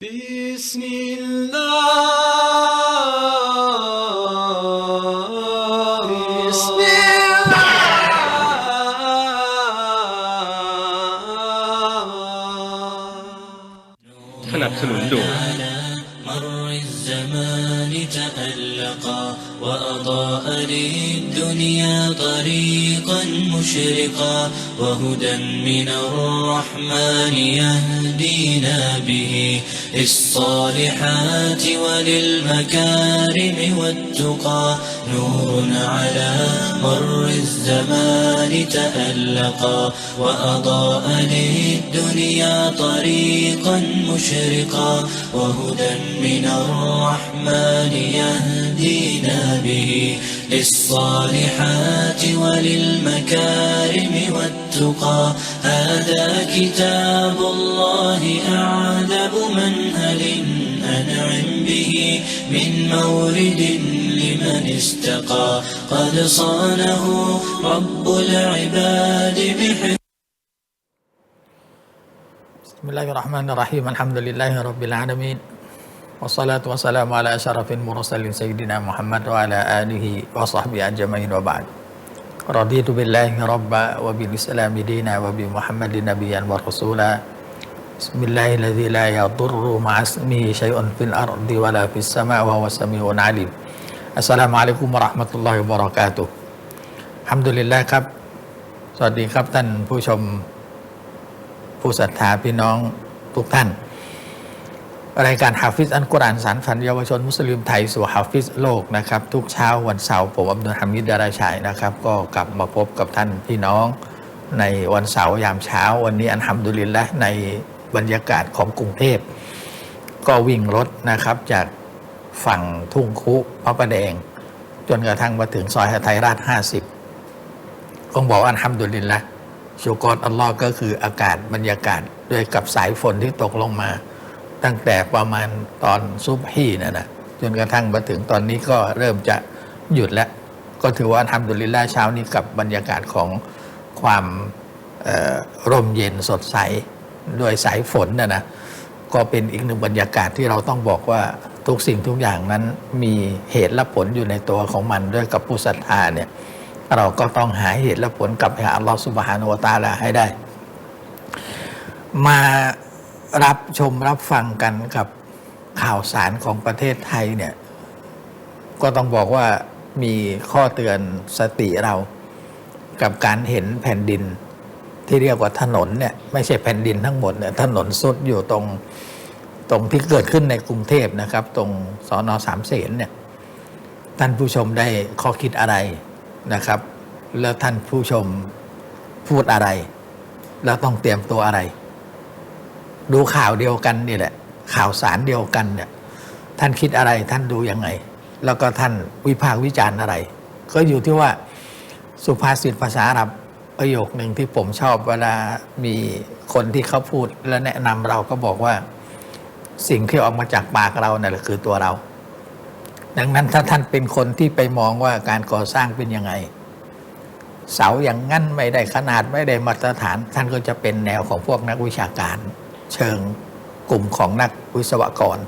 بسم الله. بسم الله على مر الزمان تألقا وأضاء للدنيا طريقا مشرقا وهدى من الرحمن يهدينا به للصالحات وللمكارم والتقى نور على مر الزمان تألقا وأضاء للدنيا طريقا مشرقا وهدى من الرحمن يهدينا به للصالحات وللمكارم والتقى. هذا كتاب الله أعذب منهل من مورد لمن استقى. قد صانه رب العباد بحفظ بسم الله الرحمن الرحيم. الحمد لله رب العالمين. والصلاة والسلام على أشرف المرسلين سيدنا محمد وعلى آله وصحبه أجمعين وبعد. رضيت بالله ربا وبالإسلام دينا وبمحمد نبيا ورسولا. بسم الله الذي لا يضر مع اسمه شيء في الأرض ولا في السماء وهو السميع العليم السلام عليكم ورحمة الله وبركاته ฮัมดุลิลละครับ สวัสดีครับท่านผู้ชมผู้ศรัทธาพี่น้องทุกท่าน รายการฮาฟิซอันกุรานสารฝันเยาวชนมุสลิมไทยสู่ฮาฟิซโลกนะครับ ทุกเช้าวันเสาร์ผมอับดุลฮามิดดาราชัยนะครับ ก็กลับมาพบกับท่านพี่น้องในวันเสาร์ยามเช้า วันนี้อันฮัมดุลิลละใน บรรยากาศของกรุงเทพ ก็วิ่งรถนะครับจากฝั่งทุ่งคุพระประแดง จนกระทั่งมาถึงซอยหทัยราช 50ต้องบอกว่าอัลฮัมดุลิลละชูกรอัลลอฮ์ก็คืออากาศบรรยากาศด้วยกับสายฝนที่ตกลงมา ตั้งแต่ประมาณตอนซุบฮีนะนะจนกระทั่งมาถึงตอนนี้ก็เริ่มจะหยุดแล้ว ก็ถือว่าทำดุลิลละเช้านี้กับบรรยากาศของความร่มเย็นสดใส ด้วยสายฝนนะนะก็เป็นอีกหนึ่งบรรยากาศที่เราต้องบอกว่าทุกสิ่งทุกอย่างนั้นมีเหตุและผลอยู่ในตัวของมันด้วยกับผู้ศรัทธาเนี่ยเราก็ต้องหาเหตุและผลกลับไปหาอัลลอฮฺสุบฮานุวตาลาให้ได้ มารับชมรับฟังกันกับข่าวสารของประเทศไทยเนี่ยก็ต้องบอกว่ามีข้อเตือนสติเรากับการเห็นแผ่นดิน ที่เรียกว่าถนนเนี่ยไม่ใช่แผ่นดินทั้งหมดเนี่ยถนนสุดอยู่ตรงตรงที่เกิดขึ้นในกรุงเทพนะครับ ตรงสอนอสามเสนเนี่ยท่านผู้ชมได้ข้อคิดอะไรนะครับ แล้วท่านผู้ชมพูดอะไร แล้วต้องเตรียมตัวอะไร ดูข่าวเดียวกันนี่แหละ ข่าวสารเดียวกันเนี่ยท่านคิดอะไรท่านดูยังไง แล้วก็ท่านวิพากษ์วิจารณ์อะไร ก็อยู่ที่ว่าสุภาษิตภาษาอาหรับ ประโยคหนึ่งที่ผมชอบเวลามีคนที่เขาพูดและแนะนำเราก็บอกว่า สิ่งที่ออกมาจากปากเราเนี่ยแหละคือตัวเรา ดังนั้นถ้าท่านเป็นคนที่ไปมองว่าการก่อสร้างเป็นยังไง เสาอย่างงั้นไม่ได้ขนาดไม่ได้มาตรฐาน ท่านก็จะเป็นแนวของพวกนักวิชาการ เชิงกลุ่มของนักวิศวกร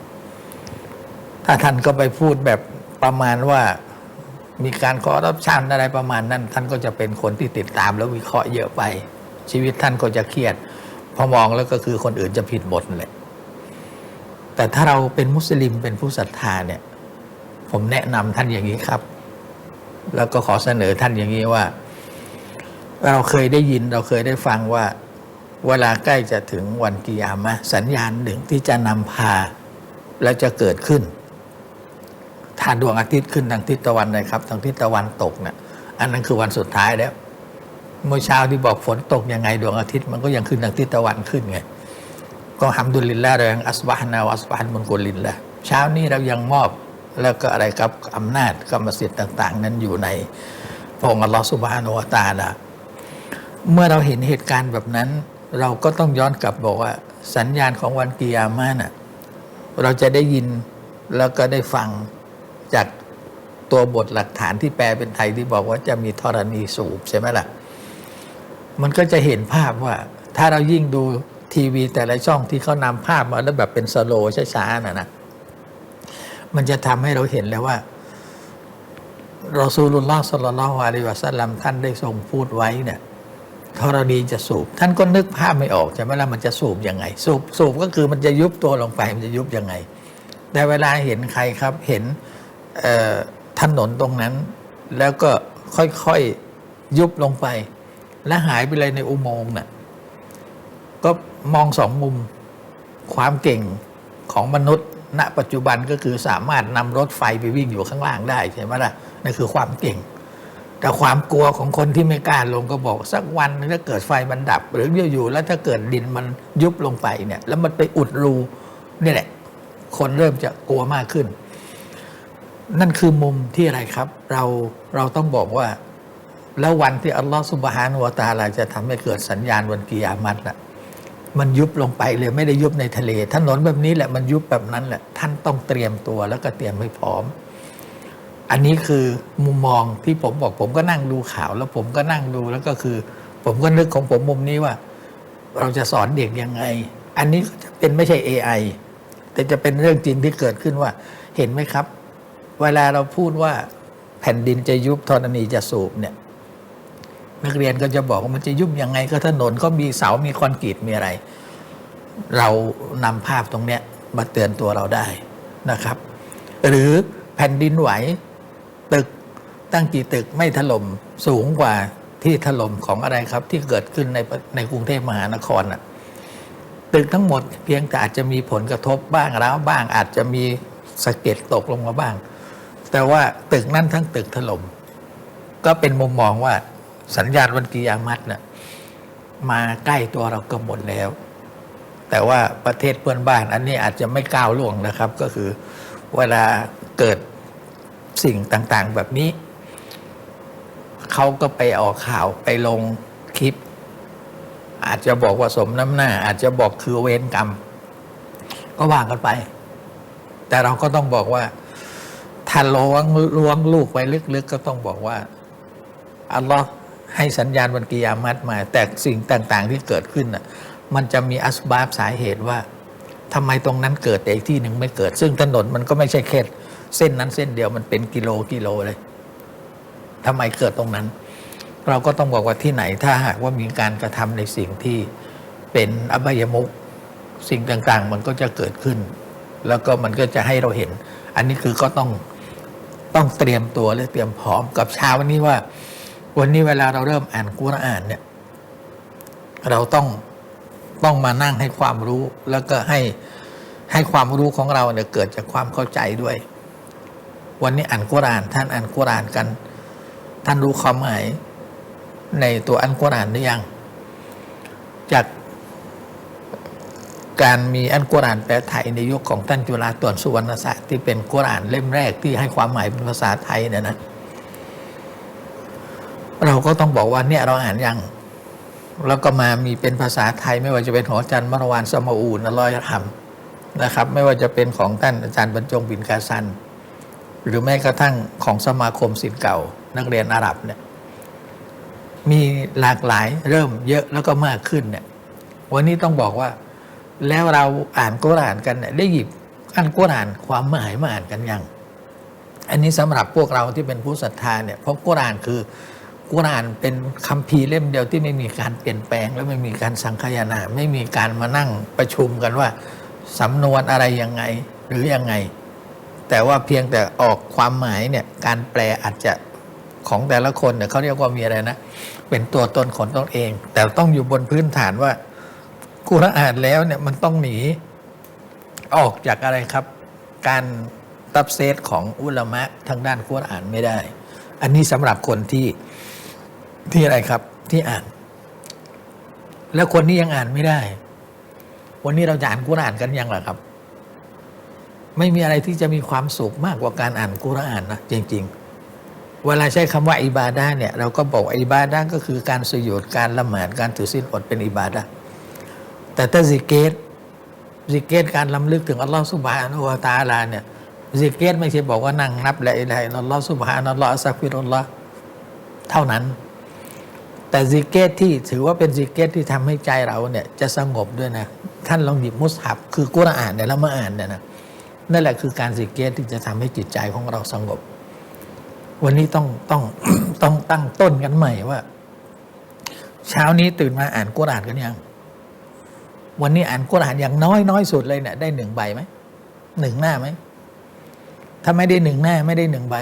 ถ้าท่านก็ไปพูดแบบประมาณว่า มีการขอรับชันอะไรประมาณนั้น ท่านก็จะเป็นคนที่ติดตามแล้ววิเคราะห์เยอะไป ชีวิตท่านก็จะเครียด พอมองแล้วก็คือคนอื่นจะผิดหมดเลย แต่ถ้าเราเป็นมุสลิมเป็นผู้ศรัทธาเนี่ย ผมแนะนำท่านอย่างนี้ครับ แล้วก็ขอเสนอท่านอย่างนี้ว่า เราเคยได้ยินเราเคยได้ฟังว่า เวลาใกล้จะถึงวันกิยามะสัญญาณหนึ่งที่จะนำพาและจะเกิดขึ้น ถ้าดวงอาทิตย์ขึ้นทางทิศตะวันนะครับทางทิศตะวันตกเนี่ยอันนั้นคือวันสุดท้ายแล้ว เมื่อเช้าที่บอกฝนตกยังไงดวงอาทิตย์มันก็ยังขึ้นทางทิศตะวันขึ้นไงก็ฮัมดุลิลละเรายังอัสบะฮ์นาวอัสบะฮันมุนกุลินละเช้านี้เรายังมอบแล้วก็อะไรครับอำนาจกรรมสิทธิ์ต่าง ๆ นั้นอยู่ในพระองค์อัลลอฮฺสุบฮานุวตาละเมื่อเราเห็นเหตุการณ์แบบนั้น เราก็ต้องย้อนกลับบอกว่า สัญญาณของวันกิยามะน่ะเราจะได้ยินแล้วก็ได้ฟัง จากตัวบทหลักฐานที่แปลเป็นไทยที่บอกว่าจะมีธรณีสูบใช่ไหมล่ะ มันก็จะเห็นภาพว่า ถ้าเรายิ่งดูทีวีแต่ละช่องที่เขานำภาพมาแล้วแบบเป็นสโลว์ช้าๆน่ะนะมันจะทำให้เราเห็นแล้วว่ารอซูลุลลอฮ์สัลลัลลอฮุอะลัยฮิวะสัลลัมท่านได้ทรงพูดไว้เนี่ยธรณีจะสูบ ท่านก็นึกภาพไม่ออกใช่ไหมล่ะมันจะสูบยังไง สูบสูบก็คือมันจะยุบตัวลงไปมันจะยุบยังไง แต่เวลาเห็นใครครับเห็น ถนนตรงนั้น แล้วก็ค่อยๆยุบลงไป และหายไปเลยในอุโมงค์น่ะก็มองสองมุมความเก่งของมนุษย์ ณ ปัจจุบันก็คือสามารถนำรถไฟไปวิ่งอยู่ข้างล่างได้ใช่ไหมล่ะนั่นคือความเก่ง แต่ความกลัวของคนที่ไม่กล้าลงก็บอกสักวันถ้าเกิดไฟมันดับ หรืออยู่ๆแล้วถ้าเกิดดินมันยุบลงไปเนี่ย แล้วมันไปอุดรูนี่แหละ คนเริ่มจะกลัวมากขึ้น นั่นคือมุมที่อะไรครับ เราเราต้องบอกว่า แล้ววันที่อัลลอฮฺสุบฮานุวะตาลาจะทำให้เกิดสัญญาณวันกิยามัตน่ะมันยุบลงไปเลยไม่ได้ยุบในทะเล ถนนแบบนี้แหละมันยุบแบบนั้นแหละท่านต้องเตรียมตัวแล้วก็เตรียมให้พร้อม อันนี้คือมุมมองที่ผมบอก ผมก็นั่งดูข่าว แล้วผมก็นั่งดูแล้วก็คือ ผมก็นึกของผมมุมนี้ว่า เราจะสอนเด็กยังไง อันนี้จะเป็นไม่ใช่ AI แต่จะเป็นเรื่องจริงที่เกิดขึ้นว่า เห็นไหมครับ เวลาเราพูดว่าแผ่นดินจะยุบธรณีจะสูบเนี่ยนักเรียนก็จะบอกว่ามันจะยุบยังไงก็ถนนก็มีเสา มีคอนกรีต มีอะไร เรานำภาพตรงเนี้ยมาเตือนตัวเราได้นะครับ หรือแผ่นดินไหวตึกตั้งกี่ตึกไม่ถล่มสูงกว่าที่ถล่มของอะไรครับ ที่เกิดขึ้นในในกรุงเทพมหานครน่ะตึกทั้งหมดเพียงแต่อาจจะมีผลกระทบบ้างแล้วบ้าง อาจจะมีสะเก็ดตกลงมาบ้าง แต่ว่าตึกนั้นทั้งตึกถล่มก็เป็นมุมมองว่าสัญญาณวันกิยามัตน่ะมาใกล้ตัวเราก็หมดแล้ว แต่ว่าประเทศเพื่อนบ้านอันนี้อาจจะไม่ก้าวล่วงนะครับ ก็คือเวลาเกิดสิ่งต่างๆแบบนี้ เขาก็ไปออกข่าวไปลงคลิป อาจจะบอกว่าสมน้ำหน้า อาจจะบอกคือเวรกรรม ก็ว่ากันไป แต่เราก็ต้องบอกว่า ถ้าล้วงล้วงลูกไปลึกๆ ก็ต้องบอกว่า อัลลอฮ์ให้สัญญาณวันกิยามัตมา แต่สิ่งต่างๆที่เกิดขึ้นน่ะมันจะมีอัสบาบสาเหตุว่าทำไมตรงนั้นเกิดแต่อีกที่หนึ่งไม่เกิด ซึ่งถนนมันก็ไม่ใช่แค่เส้นนั้นเส้นเดียวมันเป็นกิโลกิโลเลยทำไมเกิดตรงนั้น เราก็ต้องบอกว่าที่ไหน ถ้าหากว่ามีการกระทำในสิ่งที่เป็นอบายมุกสิ่งต่างๆ มันก็จะเกิดขึ้น แล้วก็มันก็จะให้เราเห็น อันนี้คือก็ต้อง ต้องเตรียมตัวและเตรียมพร้อมกับเช้าวันนี้ว่า วันนี้เวลาเราเริ่มอ่านกุรอานเนี่ย เราต้องต้องมานั่งให้ความรู้แล้วก็ให้ให้ความรู้ของเราเนี่ยเกิดจากความเข้าใจด้วย วันนี้อ่านกุรอานท่านอ่านกุรอานกัน ท่านรู้ความหมายในตัวอันกุรอานหรือยัง จาก การมีอันกุรอานแปลไทยในยุคของท่านจุฬาตวนสุวรรณศาสตร์ที่เป็นกุรอานเล่มแรกที่ให้ความหมายเป็นภาษาไทยเนี่ยนะเราก็ต้องบอกว่าเนี่ยเราอ่านยัง แล้วก็มามีเป็นภาษาไทย ไม่ว่าจะเป็นของอาจารย์มรวานสมอูนลอยธรรมนะครับ ไม่ว่าจะเป็นของท่านอาจารย์บรรจงบินกาซัน หรือแม้กระทั่งของสมาคมศิษย์เก่า นักเรียนอาหรับเนี่ยมีหลากหลายเริ่มเยอะแล้วก็มากขึ้นเนี่ยวันนี้ต้องบอกว่า แล้วเราอ่านกุรอานกันเนี่ยได้หยิบอันกุรอานความหมายมาอ่านกันยัง อันนี้สำหรับพวกเราที่เป็นผู้ศรัทธาเนี่ยเพราะกุรอานคือกุรอานเป็นคัมภีร์เล่มเดียวที่ไม่มีการเปลี่ยนแปลง และไม่มีการสังคายนา ไม่มีการมานั่งประชุมกันว่าสำนวนอะไรยังไงหรือยังไง แต่ว่าเพียงแต่ออกความหมายเนี่ยการแปลอาจจะของแต่ละคนเนี่ยเขาเรียกว่ามีอะไรนะ เป็นตัวตนของตนเอง แต่ต้องอยู่บนพื้นฐานว่า กุรอานแล้วเนี่ยมันต้องหนี ออกจากอะไรครับ การตับเซตของอุลามะทางด้านกุรอานไม่ได้ อันนี้สำหรับคนที่ที่อะไรครับ ที่อ่าน แล้วคนที่ยังอ่านไม่ได้ วันนี้เราจะอ่านกุรอานกันยังล่ะครับ ไม่มีอะไรที่จะมีความสุขมากกว่าการอ่านกุรอานนะจริง ๆเวลาใช้คำว่าอิบาดะเนี่ยเราก็บอกอิบาดะก็คือการสยดการละหมาดการถือศีลอดเป็นอิบาดะ แต่ถ้าซิกเกตซิกเกตการลำลึกถึงอัลลอฮฺสุบฮานะฮูวะตาลาเนี่ยซิกเกตไม่ใช่บอกว่านั่งนับละอิละฮะอิลลัลลอฮฺสุบฮานัลลอฮฺอัสซักฟิรุลลอฮ์เท่านั้น แต่ซิกเกตที่ถือว่าเป็นซิกเกตที่ทำให้ใจเราเนี่ยจะสงบด้วยนะท่านลองหยิบมุสฮับคือกุรอานเนี่ยแล้วมาอ่านเนี่ยนะนั่นแหละคือการซิกเกตที่จะทำให้จิตใจของเราสงบ วันนี้ต้องต้องต้องตั้งต้นกันใหม่ว่า เช้านี้ตื่นมาอ่านกุรอานกันยัง วันนี้อ่านกุรอานอย่างน้อยน้อยสุดเลยเนี่ยได้หนึ่งใบไหมหนึ่งหน้าไหมถ้าไม่ได้หนึ่งหน้าไม่ได้หนึ่งใบ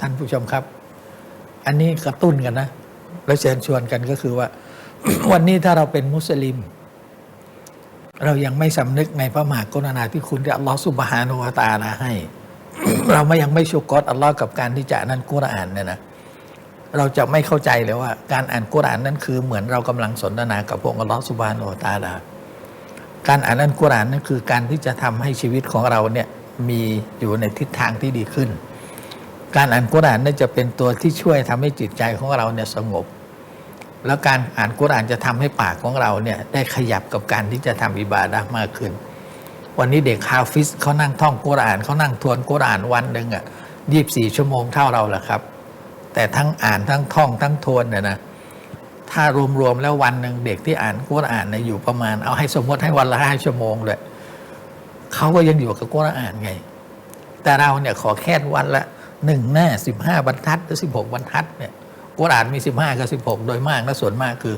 ท่านผู้ชมครับ อันนี้กระตุ้นกันนะแล้วเชิญชวนกันก็คือว่า วันนี้ถ้าเราเป็นมุสลิม เรายังไม่สำนึกในพระมหากรุณาธิคุณที่อัลลอฮฺสุบฮานุวะตาลาให้ เราไม่ยังไม่ชุกรอัลลอฮ์กับการที่จะนั่นกุรอานเนี่ยนะ เราจะไม่เข้าใจเลยว่า การอ่านกุรอานนั่นคือเหมือนเรากำลังสนทนากับพระองค์อัลลอฮฺสุบานุวะตาลาการอ่านอันกุรอานนั่นคือการที่จะทำให้ชีวิตของเราเนี่ยมีอยู่ในทิศทางที่ดีขึ้น การอ่านกุรอานนั่นจะเป็นตัวที่ช่วยทำให้จิตใจของเราเนี่ยสงบ แล้วการอ่านกุรอานจะทำให้ปากของเราเนี่ยได้ขยับกับการที่จะทำอิบาดะมากขึ้น วันนี้เด็กฮาฟิสเขานั่งท่องกุรอานเขานั่งทวนกุรอานวันหนึ่งอะยี่บสี่ชั่วโมงเท่าเราแหละครับ แต่ทั้งอ่านทั้งท่องทั้งทวนเนี่ยนะถ้ารวมๆแล้ววันหนึ่งเด็กที่อ่านกุรอานเนี่ยอยู่ประมาณเอาให้สมมติให้วันละห้าชั่วโมงเลยเขาก็ยังอยู่กับกุรอานไง แต่เราเนี่ยขอแค่วันละหนึ่งหน้าสิบห้าบรรทัดหรือสิบหกบรรทัดเนี่ยกุรอานมีสิบห้ากับสิบหกโดยมากและส่วนมากคือ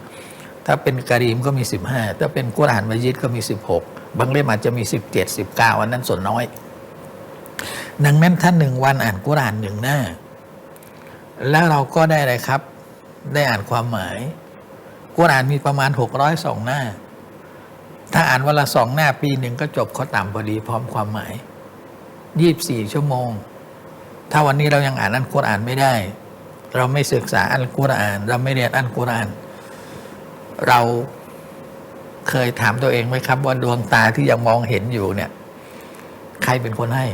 ถ้าเป็นกะรีมก็มีสิบห้าถ้าเป็นกุรอานมัยิดก็มีสิบหกบางเล่มอาจจะมีสิบเจ็ดสิบเก้าอันนั้นส่วนน้อย ดังนั้นถ้าหนึ่งวันอ่านกุรอานหนึ่งหน้า แล้วเราก็ได้อะไรครับ ได้อ่านความหมายกุรอานมีประมาณหกร้อยสองหน้า ถ้าอ่านวันละสองหน้าปีหนึ่งก็จบข้อต่ำพอดีพร้อมความหมายยี่บสี่ชั่วโมง ถ้าวันนี้เรายังอ่านอันกุรอานไม่ได้ เราไม่ศึกษาอันกุรอาน เราไม่เรียนอันกุรอาน เราเคยถามตัวเองไหมครับ ว่าดวงตาที่ยังมองเห็นอยู่เนี่ย ใครเป็นคนให้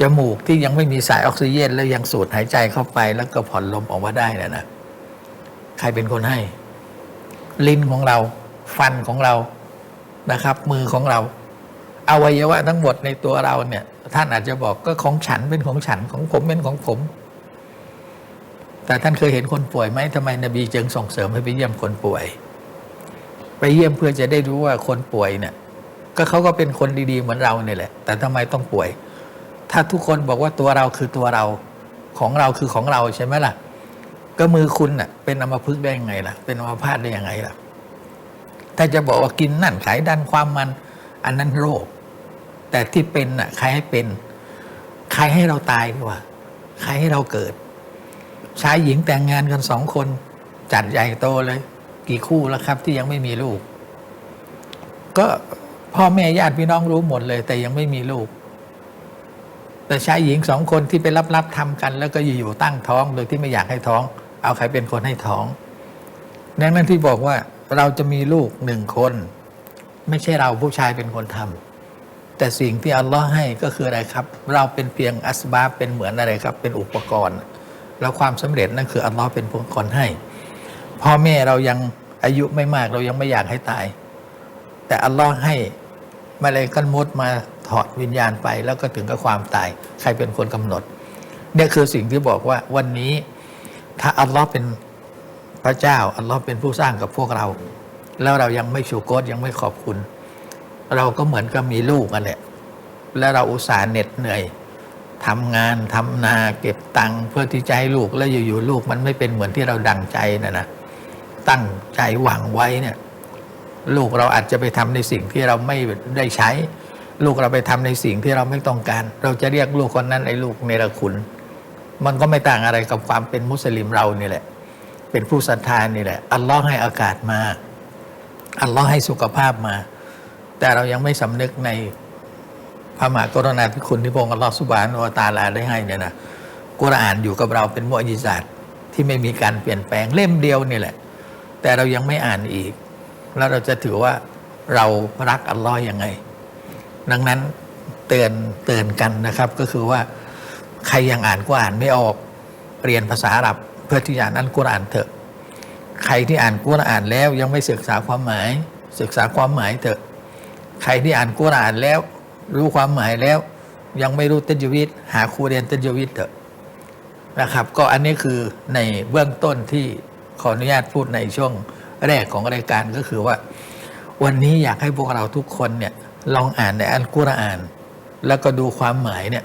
จมูกที่ยังไม่มีสายออกซิเจนแล้วยังสูดหายใจเข้าไป แล้วก็ผ่อนลมออกมาได้นะนะใครเป็นคนให้ ลิ้นของเรา ฟันของเรานะครับ มือของเราอวัยวะทั้งหมดในตัวเราเนี่ย ท่านอาจจะบอกก็ของฉันเป็นของฉันของผมเป็นของผม แต่ท่านเคยเห็นคนป่วยไหมทำไมนบีจึงส่งเสริมให้ไปเยี่ยมคนป่วย ไปเยี่ยมเพื่อจะได้รู้ว่าคนป่วยเนี่ย ก็เขาก็เป็นคนดีๆเหมือนเราเนี่ยแหละ แต่ทำไมต้องป่วย ถ้าทุกคนบอกว่าตัวเราคือตัวเราของเราคือของเราใช่ไหมล่ะ ก็มือคุณน่ะเป็นอมพฤกได้ยังไงล่ะ เป็นอมพาตได้ยังไงล่ะ ถ้าจะบอกว่ากินนั่นขายดันความมัน อันนั้นโรค แต่ที่เป็นน่ะใครให้เป็น ใครให้เราตายดีกว่า ใครให้เราเกิดชายหญิงแต่งงานกันสองคน จัดใหญ่โตเลย กี่คู่แล้วครับ ที่ยังไม่มีลูก ก็พ่อแม่ญาติพี่น้องรู้หมดเลย แต่ยังไม่มีลูก แต่ชายหญิงสองคนที่ไปรับรับๆทำกัน แล้วก็อยู่ๆตั้งท้องโดยที่ไม่อยากให้ท้อง เอาใครเป็นคนให้ท้องดังนั้นที่บอกว่าเราจะมีลูกหนึ่งคน ไม่ใช่เราผู้ชายเป็นคนทำแต่สิ่งที่อัลลอฮ์ให้ก็คืออะไรครับ เราเป็นเพียงอัสบาบเป็นเหมือนอะไรครับ เป็นอุปกรณ์ แล้วความสำเร็จนั่นคืออัลลอฮ์เป็นผู้คนให้พ่อแม่เรายังอายุไม่มากเรายังไม่อยากให้ตาย แต่อัลลอฮ์ให้มาเลยกันมดมา ถอดวิญญาณไปแล้วก็ถึงกับความตาย ใครเป็นคนกำหนด เนี่ยคือสิ่งที่บอกว่าวันนี้ถ้าอัลลอฮ์เป็นพระเจ้าอัลลอฮ์เป็นผู้สร้างกับพวกเรา แล้วเรายังไม่ชูโกตยังไม่ขอบคุณ เราก็เหมือนกับมีลูกกันแหละแล้วเราอุตส่าห์เหน็ดเหนื่อยทำงานทำนาเก็บตังค์เพื่อที่จะให้ลูกแล้วอยู่ๆลูกมันไม่เป็นเหมือนที่เราดังใจนะนะตั้งใจหวังไว้เนี่ย ลูกเราอาจจะไปทำในสิ่งที่เราไม่ได้ใช้ ลูกเราไปทำในสิ่งที่เราไม่ต้องการ เราจะเรียกลูกคนนั้นไอ้ลูกเนรคุณ มันก็ไม่ต่างอะไรกับความเป็นมุสลิมเรานี่แหละ เป็นผู้ศรัทธานี่แหละ อัลลอฮ์ให้อากาศมา อัลลอฮ์ให้สุขภาพมา แต่เรายังไม่สำนึกในพระมหากรุณาธิคุณที่พระองค์อัลลอฮ์สุบานวะตาลาได้ให้เนี่ยนะกุรอานอยู่กับเราเป็นมุอญิซาตที่ไม่มีการเปลี่ยนแปลงเล่มเดียวนี่แหละ แต่เรายังไม่อ่านอีก แล้วเราจะถือว่าเรารักอัลลอฮ์ยังไง ดังนั้นเตือนเตือนกันนะครับก็คือว่าใครยังอ่านก็อ่านไม่ออกเรียนภาษาอาหรับเพื่อที่จะอ่านอันกุรอานเถอะ ใครที่อ่านกุรอานแล้วยังไม่ศึกษาความหมาย ศึกษาความหมายเถอะ ใครที่อ่านกุรอานแล้ว รู้ความหมายแล้ว ยังไม่รู้ตัจวิตหาครูเรียนตัจวิตเถอะนะครับ ก็อันนี้คือในเบื้องต้นที่ขออนุญาตพูดในช่วงแรกของรายการก็คือว่า วันนี้อยากให้พวกเราทุกคนเนี่ย ลองอ่านในอัลกุรอาน แล้วก็ดูความหมายเนี่ย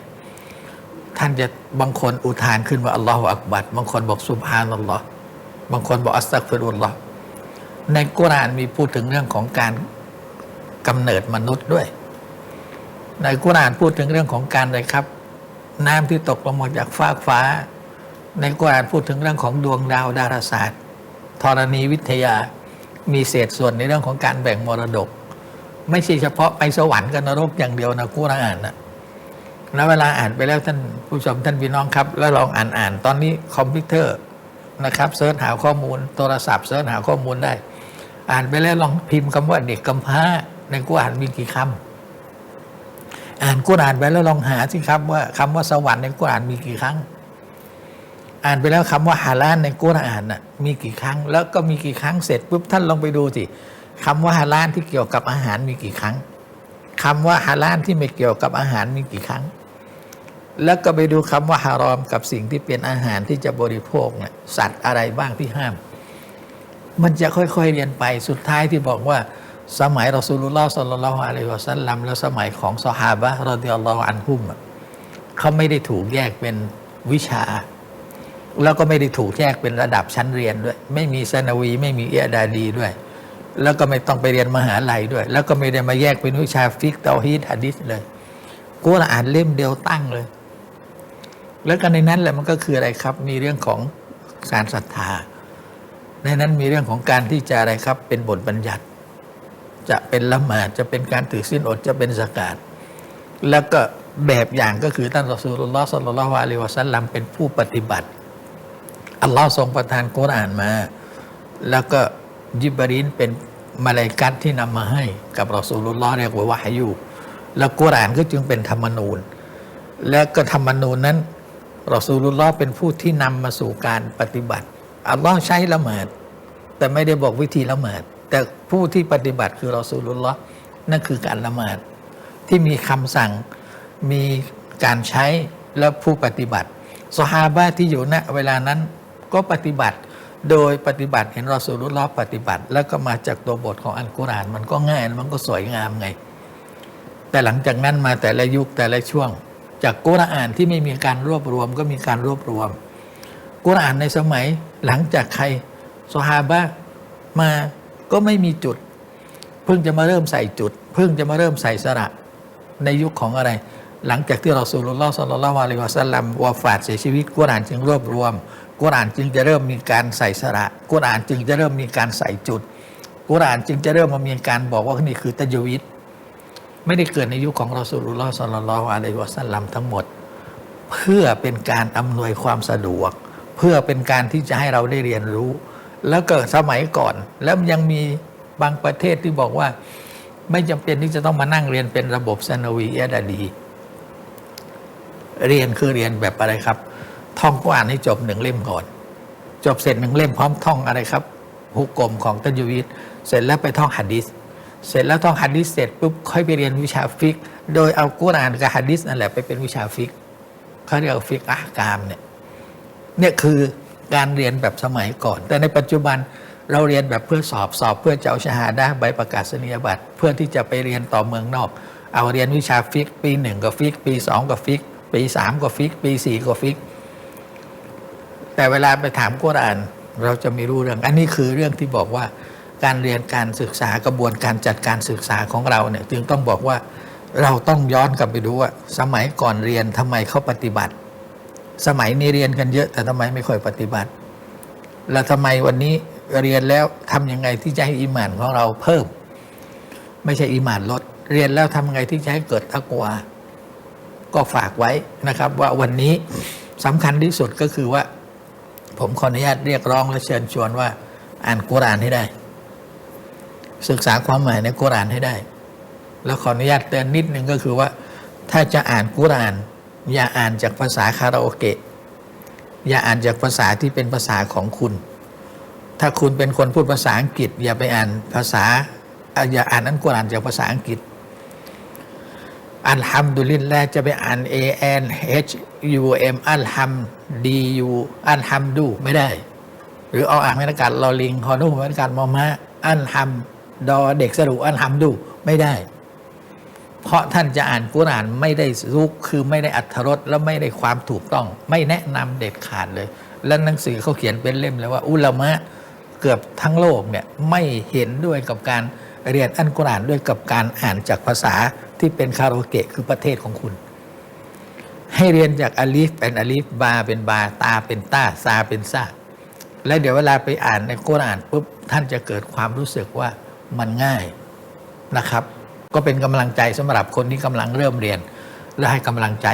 ท่านจะบางคนอุทานขึ้นว่าอัลลอฮฺอักบัดบางคนบอกสุบฮานัลลอฮ์บางคนบอกอัสตักฟิรุลลอฮ์ในกุรอานมีพูดถึงเรื่องของการกำเนิดมนุษย์ด้วย ในกุรอานพูดถึงเรื่องของการอะไรครับ น้ำที่ตกลงมาจากฟากฟ้า ในกุรอานพูดถึงเรื่องของดวงดาวดาราศาสตร์ธรณีวิทยามีเศษส่วนในเรื่องของการแบ่งมรดก ไม่ใช่เฉพาะไปสวรรค์กับนรกอย่างเดียวนะกุรอ่านนะแล้วเวลาอ่านไปแล้วท่านผู้ชมท่านพี่น้องครับ แล้วลองอ่านอ่านตอนนี้คอมพิวเตอร์นะครับเสิร์ชหาข้อมูลโทรศัพท์เสิร์ชหาข้อมูลได้ อ่านไปแล้วลองพิมพ์คำว่าเด็กกำพร้าในกุรอานมีกี่คำอ่านกุรอานไปแล้วลองหาสิครับว่าคำว่าสวรรค์ในกุรอานมีกี่ครั้ง อ่านไปแล้วคำว่าฮาลาลในกุรอานน่ะมีกี่ครั้ง แล้วก็มีกี่ครั้งเสร็จปุ๊บท่านลองไปดูสิ คำว่าฮาลาลที่เกี่ยวกับอาหารมีกี่ครั้งคำว่าฮาลาลที่ไม่เกี่ยวกับอาหารมีกี่ครั้ง แล้วก็ไปดูคำว่าฮารอมกับสิ่งที่เป็นอาหารที่จะบริโภคเนี่ยสัตว์อะไรบ้างที่ห้าม มันจะค่อยๆเรียนไปสุดท้ายที่บอกว่า สมัยรอสูลุลลอฮ์สัลลัลลอฮุอะลัยฮิวะสัลลัมและสมัยของซอฮาบะรอดิยัลลอฮุอันฮุมเขาไม่ได้ถูกแยกเป็นวิชา แล้วก็ไม่ได้ถูกแยกเป็นระดับชั้นเรียนด้วย ไม่มีซานาวี ไม่มีเอียดาดีด้วย แล้วก็ไม่ต้องไปเรียนมหาลัยด้วย แล้วก็ไม่ได้มาแยกเป็นวิชาฟิกเตาฮีดฮะดิษเลยกุรอานเล่มเดียวตั้งเลย แล้วก็ในนั้นแหละมันก็คืออะไรครับ มีเรื่องของการศรัทธา ในนั้นมีเรื่องของการที่จะอะไรครับ เป็นบทบัญญัติ จะเป็นละหมาดจะเป็นการถือศีลอดจะเป็นสกาดแล้วก็แบบอย่างก็คือท่านรอสูลุลลอฮ์สัลลัลลอฮุอะลัยฮิวะสัลลัมเป็นผู้ปฏิบัติอัลลอฮ์ทรงประทานกุรอานมา แล้วก็ ยิบรีนเป็นมาลาอิกัตที่นำมาให้กับรอสูลุลลอฮ์เรียกว่าวะฮยูแล้วกุรอานก็จึงเป็นธรรมนูญ และก็ธรรมนูญนั้นรอสูลุลลอฮ์เป็นผู้ที่นำมาสู่การปฏิบัติอัลลอฮ์ใช้ละหมาดแต่ไม่ได้บอกวิธีละหมาดแต่ผู้ที่ปฏิบัติคือรอสูลุลลอฮ์นั่นคือการละหมาดที่มีคำสั่งมีการใช้และผู้ปฏิบัติสฮาบะที่อยู่ณเวลานั้นก็ปฏิบัติ โดยปฏิบัติเห็นรอสูลุลลอปฏิบัติ แล้วก็มาจากตัวบทของอัลกุรอานมันก็ง่ายมันก็สวยงามไง แต่หลังจากนั้นมาแต่ละยุคแต่ละช่วง จากกุรอานที่ไม่มีการรวบรวมก็มีการรวบรวม กุรอานในสมัยหลังจากใครสฮาบะมาก็ไม่มีจุด เพิ่งจะมาเริ่มใส่จุด เพิ่งจะมาเริ่มใส่สระในยุคของอะไร หลังจากที่เราสูลุลลอฮ์สัลลัลลอฮุอะลัยฮิวะสัลลัมวาฟาดเสียชีวิตกุรอานจึงรวบรวม กุรอานจึงจะเริ่มมีการใส่สระกุรอานจึงจะเริ่มมีการใส่จุด กุรอานจึงจะเริ่มมามีการบอกว่านี่คือตัจวิดไม่ได้เกิดในยุคของราสูลุลลอฮ์สัลลัลลอฮุอะลัยฮิวะสัลลัมทั้งหมด เพื่อเป็นการอำนวยความสะดวก เพื่อเป็นการที่จะให้เราได้เรียนรู้ แล้วเก็สมัยก่อน แล้วยังมีบางประเทศที่บอกว่า ไม่จำเป็นที่จะต้องมานั่งเรียนเป็นระบบซานาวีเอดาดี เรียนคือเรียนแบบอะไรครับ ท่องกุรอานให้จบหนึ่งเล่มก่อน จบเสร็จหนึ่งเล่มพร้อมท่องอะไรครับฮุกกลมของตัจวิดเสร็จแล้วไปท่องหัดดิสเสร็จแล้วท่องหัดดิสเสร็จปุ๊บค่อยไปเรียนวิชาฟิก โดยเอากุรอานกับหัดดิสนั่นแหละไปเป็นวิชาฟิกเขาเรียกว่าฟิกอะห์กามเนี่ยเนี่ยคือการเรียนแบบสมัยก่อน แต่ในปัจจุบันเราเรียนแบบเพื่อสอบสอบเพื่อจะเอาชาฮาดะใบประกาศนียบัตรเพื่อที่จะไปเรียนต่อเมืองนอก เอาเรียนวิชาฟิก ปีหนึ่งก็ฟิก ปีสองก็ฟิก ปีสามก็ฟิก ปีสี่ก็ฟิก แต่เวลาไปถามกุรอาน เราจะไม่รู้เรื่อง อันนี้คือเรื่องที่บอกว่า การเรียนการศึกษากระบวนการจัดการศึกษาของเราเนี่ยจึงต้องบอกว่าเราต้องย้อนกลับไปดูว่า สมัยก่อนเรียนทำไมเขาปฏิบัติ สมัยนี้เรียนกันเยอะแต่ทำไมไม่ค่อยปฏิบัติ แล้วทำไมวันนี้เรียนแล้วทำยังไงที่จะให้อิมานของเราเพิ่ม ไม่ใช่อิมานลด เรียนแล้วทำยังไงที่จะให้เกิดตักวาก็ฝากไว้นะครับ ว่าวันนี้สำคัญที่สุดก็คือว่า ผมขออนุญาตเรียกร้องและเชิญชวนว่า อ่านกุรานให้ได้ ศึกษาความหมายในกุรานให้ได้ แล้วขออนุญาตเตือนนิดนึงก็คือว่า ถ้าจะอ่านกุราน อย่าอ่านจากภาษาคาราโอเกะ อย่าอ่านจากภาษาที่เป็นภาษาของคุณ ถ้าคุณเป็นคนพูดภาษาอังกฤษ อย่าไปอ่านภาษาอย่าอ่านอันกุรานจากภาษาอังกฤษ อัลฮัมดุลิลละจะไปอ่าน A N H U M อัลฮัม D U อัลฮัมดูไม่ได้ หรือเอาอ่านไม่การลอลิงฮอนูไม่การมอมาอัลฮัมดอเด็กสรุอัลฮัมดูไม่ได้ เพราะท่านจะอ่านกุรอานไม่ได้รุกคือไม่ได้อัธรสและไม่ได้ความถูกต้อง ไม่แนะนำเด็ดขาดเลย และหนังสือเขาเขียนเป็นเล่มเลยว่า อุลามะเกือบทั้งโลกเนี่ยไม่เห็นด้วยกับการ เรียนอันกุรอานด้วยกับการอ่านจากภาษาที่เป็นคาราโอเกะคือประเทศของคุณ ให้เรียนจากอลีฟเป็นอลีฟบาเป็นบาตาเป็นตาซาเป็นซาและเดี๋ยวเวลาไปอ่านในกุรอานปุ๊บท่านจะเกิดความรู้สึกว่ามันง่ายนะครับ ก็เป็นกำลังใจสำหรับคนที่กำลังเริ่มเรียน และให้กำลังใจ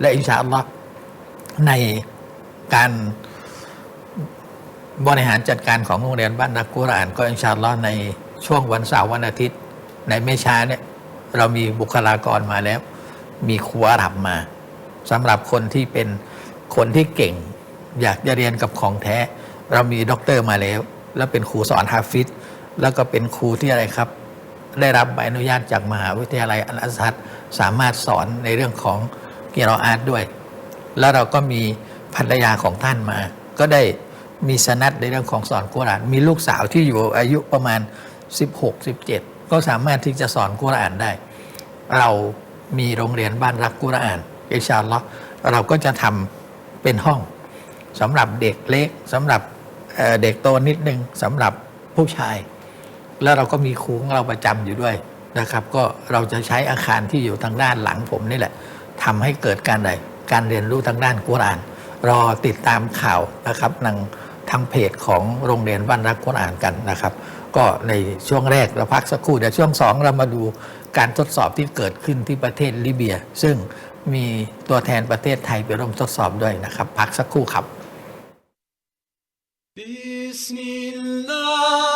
และอินชาอัลลอฮ์ในการบริหารจัดการของโรงเรียนบ้านนักกุรอานก็อินชาอัลลอฮ์ใน ช่วงวันเสาร์วันอาทิตย์ ในไม่ช้าเนี่ยเรามีบุคลากรมาแล้ว มีครูอาหรับมาสำหรับคนที่เป็นคนที่เก่ง อยากจะเรียนกับของแท้ เรามีด็อกเตอร์มาแล้ว แล้วเป็นครูสอนฮาฟิซแล้วก็เป็นครูที่อะไรครับ ได้รับใบอนุญาตจากมหาวิทยาลัยอัลอาซัดสามารถสอนในเรื่องของกีรออาร์ตด้วย แล้วเราก็มีภรรยาของท่านมา ก็ได้มีสนัดในเรื่องของสอนกุรานมีลูกสาวที่อยู่อายุประมาณ 16 17 ก็สามารถที่จะสอนกุรอานได้ เรามีโรงเรียนบ้านรักกุรอานอิชาลลอฮ์เราก็จะทำเป็นห้องสำหรับเด็กเล็กสำหรับเด็กโตนิดนึงสำหรับผู้ชาย แล้วเราก็มีครูของเราประจำอยู่ด้วยนะครับ ก็เราจะใช้อาคารที่อยู่ทางด้านหลังผมนี่แหละทำให้เกิดการใดการเรียนรู้ทางด้านกุรอาน รอติดตามข่าวนะครับทางทางเพจของโรงเรียนบ้านรักกุรอานกันนะครับ ก็ในช่วงแรกเราพักสักครู่เดี๋ยวช่วงสองเรามาดูการทดสอบที่เกิดขึ้นที่ประเทศลิเบีย ซึ่งมีตัวแทนประเทศไทยไปร่วมทดสอบด้วยนะครับ พักสักครู่ครับ บิสมิลลาห์